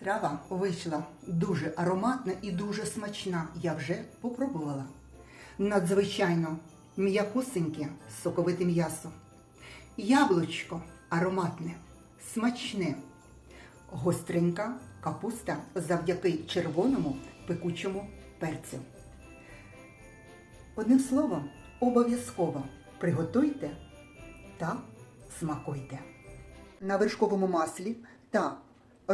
Трава вийшла дуже ароматна і дуже смачна. Я вже попробувала. Надзвичайно м'якусеньке, соковите м'ясо. Яблучко ароматне, смачне, гостренька капуста завдяки червоному пекучому перцю. Одним словом, обов'язково приготуйте та смакуйте. На вершковому маслі та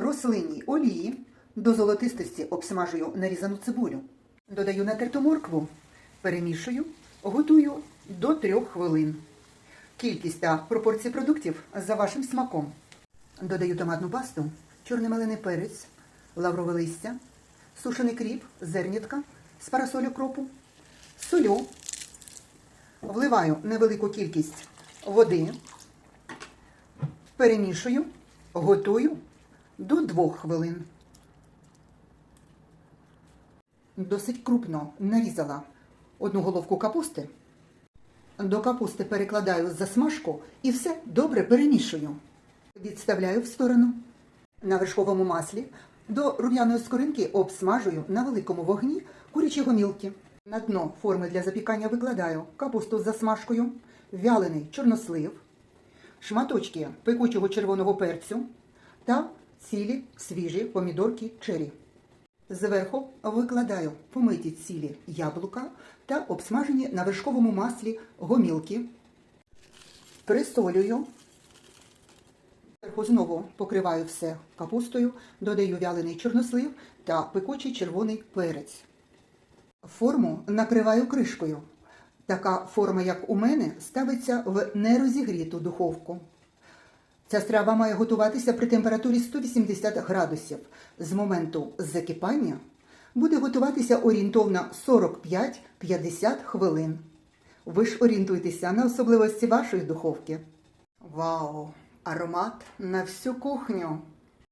рослинній олії до золотистості обсмажую нарізану цибулю. Додаю натерту моркву, перемішую, готую до 3 хвилин. Кількість та пропорції продуктів за вашим смаком. Додаю томатну пасту, чорний мелений перець, лаврове листя, сушений кріп, зернятка з парасолю кропу, солю. Вливаю невелику кількість води, перемішую, готую до 2 хвилин. Досить крупно нарізала одну головку капусти. До капусти перекладаю засмажку і все добре перемішую. Відставляю в сторону. На вершковому маслі до рум'яної скоринки обсмажую на великому вогні курячі гомілки. На дно форми для запікання викладаю капусту з засмажкою, вялений чорнослив, шматочки пекучого червоного перцю та цілі свіжі помідорки чері. Зверху викладаю помиті цілі яблука та обсмажені на вершковому маслі гомілки. Присолюю. Зверху знову покриваю все капустою, додаю вялений чорнослив та пекучий червоний перець. Форму накриваю кришкою. Така форма, як у мене, ставиться в нерозігріту духовку. Ця страва має готуватися при температурі 180 градусів. З моменту закипання буде готуватися орієнтовно 45-50 хвилин. Ви ж орієнтуйтеся на особливості вашої духовки. Вау! Аромат на всю кухню!